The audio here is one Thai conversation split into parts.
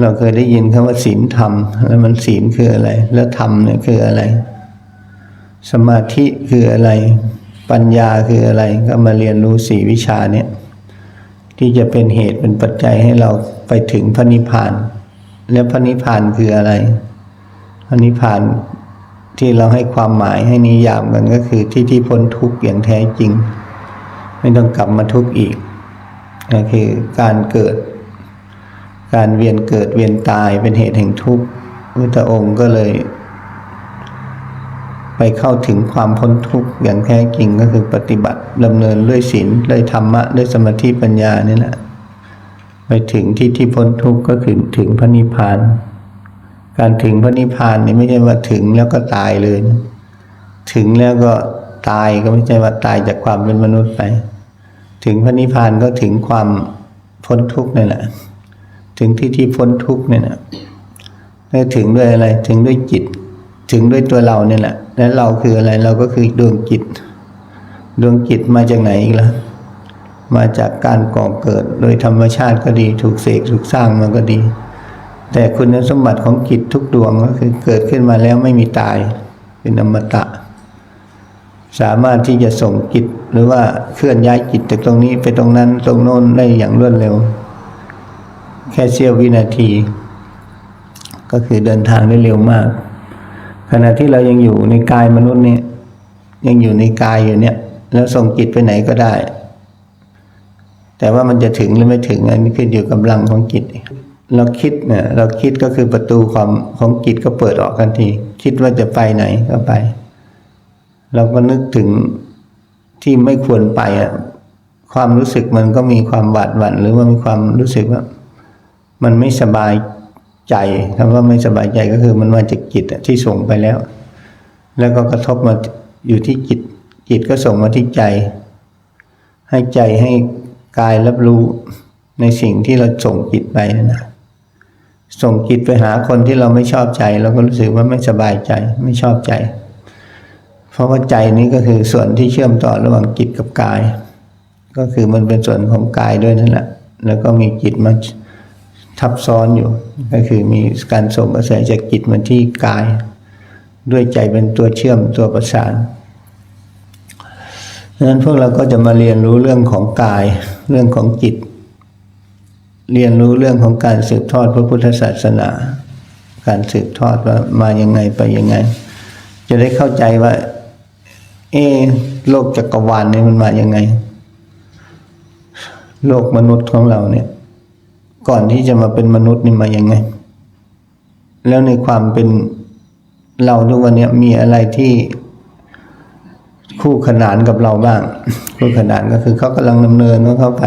เราเคยได้ยินคำว่าศีลธรรม แล้วมันศีลคืออะไร แล้วธรรมเนี่ยคืออะไร สมาธิคืออะไร ปัญญาคืออะไร ก็มาเรียนรู้สี่วิชาเนี่ยที่จะเป็นเหตุเป็นปัจจัยให้เราไปถึงพระนิพพาน แล้วพระนิพพานคืออะไร พระนิพพานที่เราให้ความหมายให้นิยามกันก็คือที่ที่พ้นทุกข์อย่างแท้จริง ไม่ต้องกลับมาทุกข์อีกก็คือการเกิด การเวียนเกิดเวียนตายเป็นเหตุแห่งทุกข์พุทธองค์ก็เลย ไปเข้าถึงความพ้นทุกข์อย่างแท้จริงก็คือปฏิบัติดำเนินด้วยศีลด้วยธรรมะด้วยสมาธิปัญญานี่แหละไปถึงที่ที่พ้นทุกข์ก็คือถึงพระนิพพาน การถึงพระนิพพานนี่ไม่ใช่ว่าถึงแล้วก็ตายเลยนะถึงแล้วก็ตายก็ไม่ใช่ว่าตายจากความเป็นมนุษย์ไป ถึงพระนิพพานก็ถึงความพ้นทุกข์นี่แหละ ถึงที่ที่พ้นทุกเนี่ยนะแล้ถึงด้วยอะไรถึงด้วยจิต ถึงด้วยตัวเราเนี่ยแหละแล้วเราคืออะไรเราก็คือดวงจิต ดวงจิตมาจากไหนอีกล่ะมาจากการก่อเกิด โดยธรรมชาติก็ดีถูกเสกถูกสร้างมาก็ดี แต่คุณสมบัติของจิตทุกดวงก็คือเกิดขึ้นมาแล้วไม่มีตายเป็นอมตะ สามารถที่จะส่งจิตหรือว่าเคลื่อนย้ายจิตจากตรงนี้ไปตรงนั้นตรงโน้นได้อย่างรวดเร็ว แค่เสี้ยววินาที ก็คือเดินทางได้เร็วมาก ขณะที่เรายังอยู่ในกายมนุษย์เนี่ยยังอยู่ในกายอยู่เนี่ย แล้วส่งจิตไปไหนก็ได้ แต่ว่ามันจะถึงหรือไม่ถึงอันนี้ขึ้นอยู่กับกำลังของจิตเราคิดเนี่ยเราคิดก็คือประตูความของจิตก็เปิดออกทันที คิดว่าจะไปไหนก็ไป เราก็นึกถึงที่ไม่ควรไปอะความรู้สึกมันก็มีความหวาดหวั่นหรือว่ามีความรู้สึกว่า มันไม่สบายใจคำว่าไม่สบายใจก็คือมันมาจากจิตที่ส่งไปแล้ว แล้วก็กระทบมาอยู่ที่จิต จิตก็ส่งมาที่ใจ ให้ใจให้กายรับรู้ในสิ่งที่เราส่งจิตไปนะนะส่งจิตไปหาคนที่เราไม่ชอบใจเราก็รู้สึกว่าไม่สบายใจไม่ชอบใจ เพราะว่าใจนี้ก็คือส่วนที่เชื่อมต่อระหว่างจิตกับกาย ก็คือมันเป็นส่วนของกายด้วยนั่นแหละแล้วก็มีจิตมา ทับซ้อนอยู่ ก็คือมีการส่งกระแสจากจิตมาที่กาย ด้วยใจเป็นตัวเชื่อมตัวประสานดังนั้นพวกเราก็จะมาเรียนรู้เรื่องของกาย เรื่องของจิต เรียนรู้เรื่องของการสืบทอดพระพุทธศาสนา การสืบทอดว่ามายังไงไปยังไง จะได้เข้าใจว่า เอโลกจักรวาลนี่มันมายังไง โลกมนุษย์ของเราเนี่ย ก่อนที่จะมาเป็นมนุษย์นี่มายังไง แล้วในความเป็นเราทุกวันนี้มีอะไรที่คู่ขนานกับเราบ้าง คู่ขนานก็คือเขากำลังดำเนินของเขาไป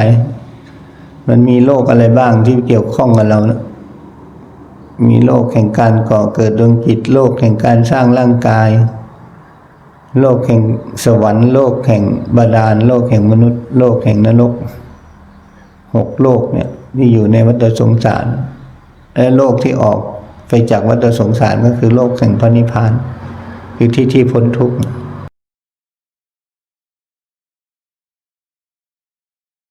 มันมีโลกอะไรบ้างที่เกี่ยวข้องกับเรานะมีโลกแห่งการก่อเกิดดวงจิต โลกแห่งการสร้างร่างกาย โลกแห่งสวรรค์ โลกแห่งบาดาล โลกแห่งมนุษย์ โลกแห่งนรก หกโลกเนี่ยที่อยู่ในวัฏสงสาร และโลกที่ออกไปจากวัฏสงสารก็คือโลกแห่งพระนิพพาน คือที่ที่พ้นทุกข์